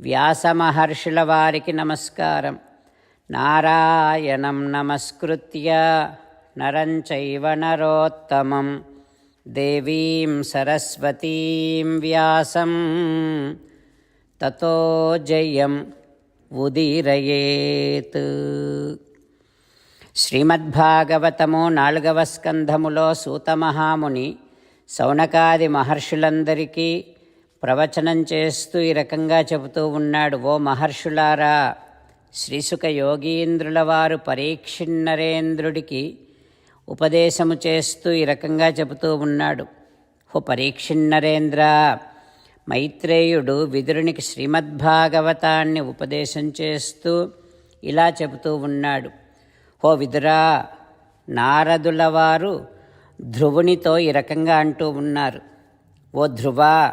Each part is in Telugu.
వ్యాసమహర్షుల వారికి నమస్కారం. నారాయణం నమస్కృత్య నరంచైవ నరోత్తమం. దేవీం సరస్వతీం వ్యాసం. తతో జయం ఉదీరయేత్. శ్రీమద్భాగవతము నాలుగవ స్కంధములో సూతమహాముని సౌనకాది మహర్షులందరికీ ప్రవచనం చేస్తూ ఈ రకంగా చెబుతూ ఉన్నాడు ఓ మహర్షులారా శ్రీసుక యోగీంద్రుల వారు పరీక్షిన్నరేంద్రుడికి ఉపదేశము చేస్తూ ఈ రకంగా చెబుతూ ఉన్నాడు. ఓ పరీక్షిన్నరేంద్ర మైత్రేయుడు విదురునికి శ్రీమద్భాగవతాన్ని ఉపదేశం చేస్తూ ఇలా చెబుతూ ఉన్నాడు. ఓ విదురా నారదుల వారు ధ్రువునితో ఈ రకంగా అంటూ ఉన్నారు. ఓ ధ్రువ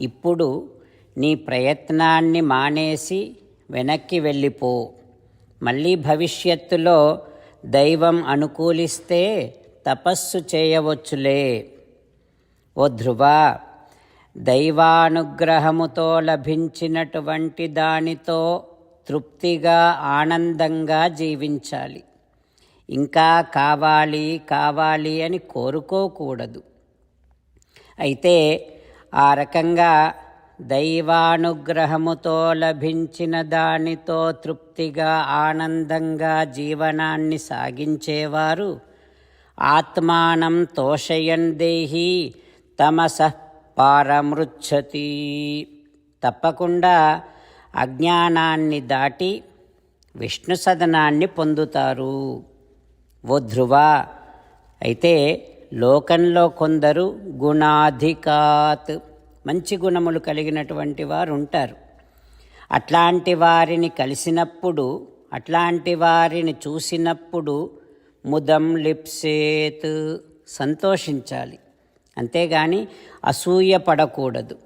ఇప్పుడు నీ ప్రయత్నాన్ని మానేసి వెనక్కి వెళ్ళిపో. మళ్ళీ భవిష్యత్తులో దైవం అనుకూలిస్తే తపస్సు చేయవచ్చులే. ఓ ధ్రువ దైవానుగ్రహముతో లభించినటువంటి దానితో తృప్తిగా ఆనందంగా జీవించాలి. ఇంకా కావాలి కావాలి అని కోరుకోకూడదు. అయితే ఆ రకంగా దైవానుగ్రహముతో లభించిన దానితో తృప్తిగా ఆనందంగా జీవనాన్ని సాగించేవారు. ఆత్మానం తోషయన్ దేహి తమస పారమృచ్చతి. తప్పకుండా అజ్ఞానాన్ని దాటి విష్ణు సదనాన్ని పొందుతారు. ఓ ధ్రువ అయితే లోకంలో కొందరు గుణాధికాత్. మంచి గుణములు కలిగినటువంటి వారు ఉంటారు అట్లాంటి వారిని కలిసినప్పుడు అట్లాంటి వారిని చూసినప్పుడు ముదం లిప్సేత్ సంతోషించాలి. అంతేగాని అసూయ పడకూడదు.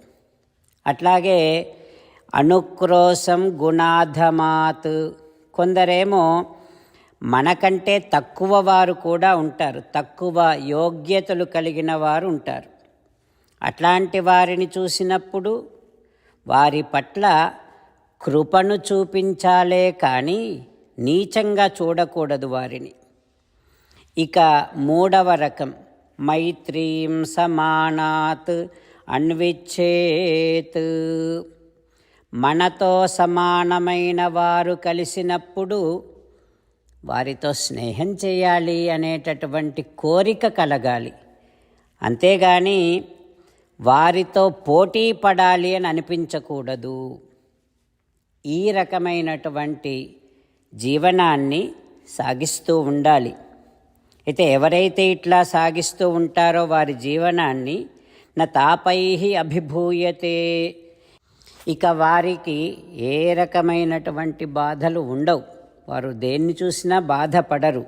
అట్లాగే అనుక్రోశం గుణాధమాత్. కొందరేమో మనకంటే తక్కువ వారు కూడా ఉంటారు. తక్కువ యోగ్యతలు కలిగిన వారు ఉంటారు. అట్లాంటి వారిని చూసినప్పుడు వారి పట్ల కృపను చూపించాలే కానీ నీచంగా చూడకూడదు వారిని. ఇక మూడవ రకం మైత్రీం సమానాత్ అన్విచ్చేత్ మనతో సమానమైన వారు కలిసినప్పుడు వారితో స్నేహం చేయాలి అనేటటువంటి కోరిక కలగాలి. అంతేగాని వారితో పోటీ పడాలి అని అనిపించకూడదు. ఈ రకమైనటువంటి జీవనాన్ని సాగిస్తూ ఉండాలి. అయితే ఎవరైతే ఇట్లా సాగిస్తూ ఉంటారో వారి జీవనాన్ని నా తాపై అభిభూయతే. ఇక వారికి ఏ రకమైనటువంటి బాధలు ఉండవు. వారు దేన్ని చూసినా బాధపడరు.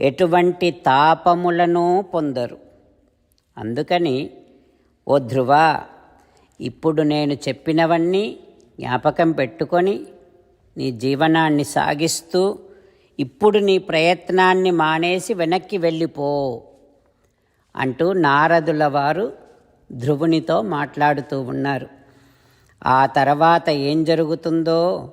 ఎటువంటి తాపములను పొందరు. అందుకని ఓ ధ్రువ ఇప్పుడు నేను చెప్పినవన్నీ జ్ఞాపకం పెట్టుకొని నీ జీవనాన్ని సాగిస్తూ ఇప్పుడు నీ ప్రయత్నాన్ని మానేసి వెనక్కి వెళ్ళిపో అంటూ నారదుల వారు ధ్రువునితో మాట్లాడుతూ ఉన్నారు. ఆ తర్వాత ఏం జరుగుతుందో